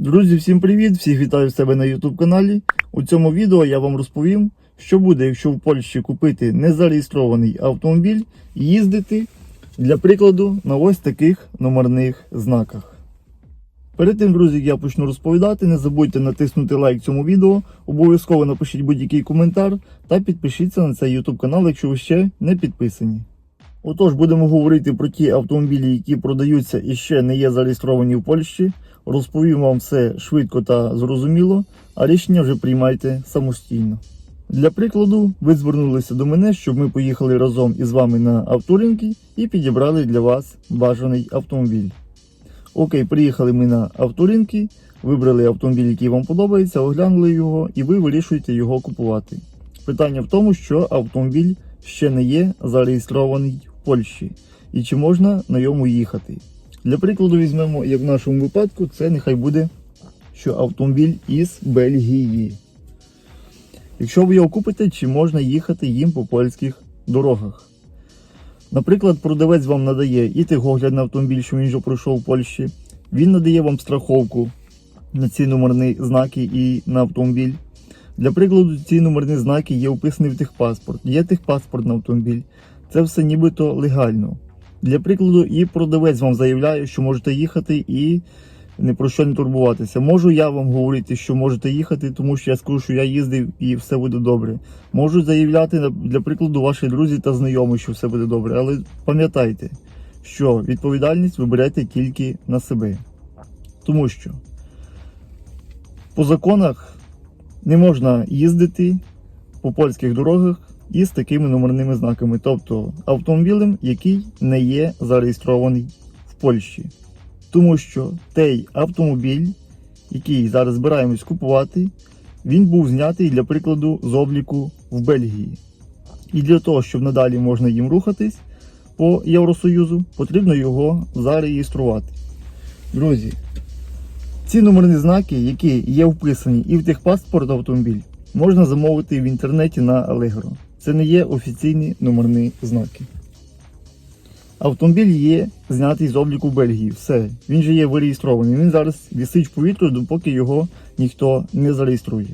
Друзі, всім привіт! Всіх вітаю в себе на YouTube каналі. У цьому відео я вам розповім, що буде, якщо в Польщі купити незареєстрований автомобіль і їздити, для прикладу, на ось таких номерних знаках. Перед тим, друзі, я почну розповідати, не забудьте натиснути лайк цьому відео, обов'язково напишіть будь-який коментар та підпишіться на цей YouTube канал, якщо ви ще не підписані. Отож, будемо говорити про ті автомобілі, які продаються і ще не є зареєстровані в Польщі. Розповім вам все швидко та зрозуміло, а рішення вже приймайте самостійно. Для прикладу, ви звернулися до мене, щоб ми поїхали разом із вами на авторинки і підібрали для вас бажаний автомобіль. Окей, приїхали ми на авторинки, вибрали автомобіль, який вам подобається, оглянули його і ви вирішуєте його купувати. Питання в тому, що автомобіль ще не є зареєстрований Польщі і чи можна на ньому їхати. Для прикладу візьмемо, як в нашому випадку, це нехай буде, що автомобіль із Бельгії. Якщо ви його купите, чи можна їхати їм по польських дорогах? Наприклад, продавець вам надає і тихогляд на автомобіль, що він вже пройшов в Польщі. Він надає вам страховку на ці номерні знаки і на автомобіль. Для прикладу, ці номерні знаки є вписані в техпаспорт, є техпаспорт на автомобіль. Це все нібито легально. Для прикладу, і продавець вам заявляє, що можете їхати і не про що не турбуватися. Можу я вам говорити, що можете їхати, тому що я скажу, що я їздив і все буде добре. Можу заявляти для прикладу ваші друзі та знайомі, що все буде добре. Але пам'ятайте, що відповідальність ви берете тільки на себе. Тому що по законах не можна їздити по польських дорогах із такими номерними знаками, тобто автомобілем, який не є зареєстрований в Польщі. Тому що той автомобіль, який зараз збираємось купувати, він був знятий для прикладу з обліку в Бельгії. І для того, щоб надалі можна їм рухатись по Євросоюзу, потрібно його зареєструвати. Друзі, ці номерні знаки, які є вписані і в техпаспорт автомобіль, можна замовити в інтернеті на Allegro. Це не є офіційні номерні знаки. Автомобіль є знятий з обліку Бельгії. Все, він же є виреєстрований. Він зараз вісить в повітрю, допоки його ніхто не зареєструє.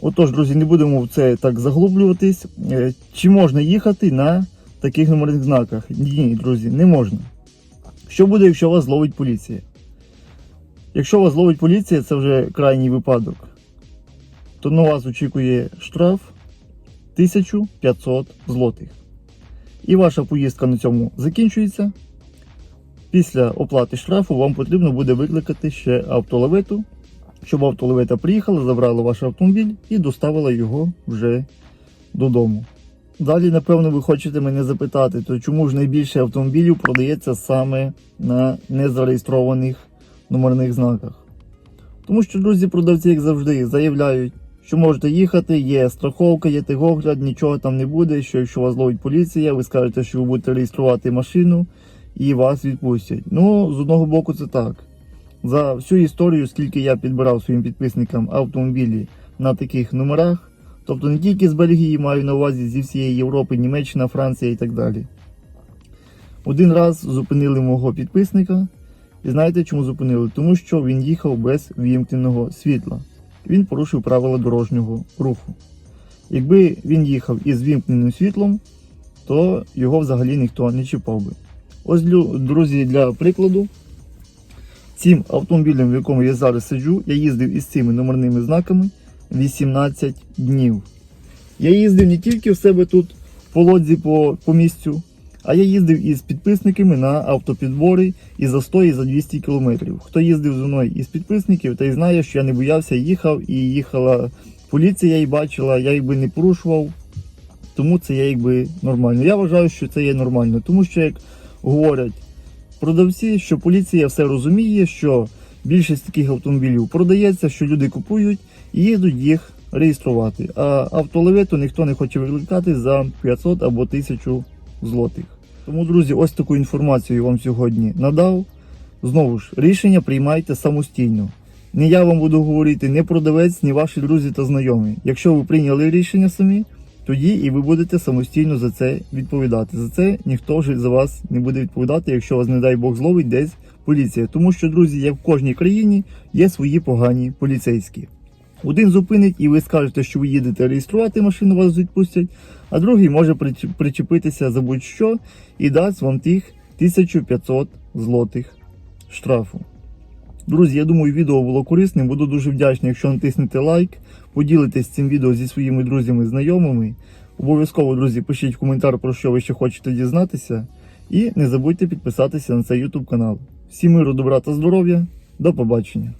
Отож, друзі, не будемо в це так заглублюватись. Е, Чи можна їхати на таких номерних знаках? Ні, друзі, не можна. Що буде, якщо вас зловить поліція? Якщо вас зловить поліція, це вже крайній випадок, то на вас очікує штраф 1500 злотих. І ваша поїздка на цьому закінчується. Після оплати штрафу вам потрібно буде викликати ще автолевету, щоб автолевета приїхала, забрала ваш автомобіль і доставила його вже додому. Далі, напевно, ви хочете мене запитати, то чому ж найбільше автомобілів продається саме на незареєстрованих номерних знаках? Тому що, друзі, продавці, як завжди, заявляють, що можете їхати, є страховка, є тигогляд, нічого там не буде. Що якщо вас ловить поліція, ви скажете, що ви будете реєструвати машину і вас відпустять. Ну, з одного боку, це так. За всю історію, скільки я підбирав своїм підписникам автомобілі на таких номерах, тобто не тільки з Бельгії, маю на увазі зі всієї Європи, Німеччина, Франція і так далі. Один раз зупинили мого підписника. І знаєте, чому зупинили? Тому що він їхав без вімкненого світла. Він порушив правила дорожнього руху. Якби він їхав із вімкненим світлом, то його взагалі ніхто не чіпав би. Ось, друзі, для прикладу, цим автомобілем, в якому я зараз сиджу, я їздив із цими номерними знаками 18 днів. Я їздив не тільки в себе тут по лодзі по, по місцю, а я їздив із підписниками на автопідбори і за 100, і за 200 кілометрів. Хто їздив зі мною із підписників, той знає, що я не боявся, їхав і їхала поліція і бачила, я якби не порушував. Тому це є якби нормально. Я вважаю, що це є нормально, тому що як говорять продавці, що поліція все розуміє, що більшість таких автомобілів продається, що люди купують і їдуть їх реєструвати. А автолевету ніхто не хоче викликати за 500 або 1000 злотих. Тому, друзі, ось таку інформацію я вам сьогодні надав. Знову ж, рішення приймайте самостійно. Не я вам буду говорити, не продавець, ні ваші друзі та знайомі. Якщо ви прийняли рішення самі, тоді і ви будете самостійно за це відповідати. За це ніхто вже за вас не буде відповідати, якщо вас, не дай Бог, зловить десь поліція. Тому що, друзі, як в кожній країні є свої погані поліцейські. Один зупинить, і ви скажете, що ви їдете реєструвати машину, вас відпустять, а другий може причепитися за будь-що і дасть вам тих 1500 злотих штрафу. Друзі, я думаю, відео було корисним. Буду дуже вдячний, якщо натиснете лайк, поділитесь цим відео зі своїми друзями, і знайомими. Обов'язково, друзі, пишіть коментар, про що ви ще хочете дізнатися. І не забудьте підписатися на цей YouTube канал. Всім миру, добра та здоров'я. До побачення!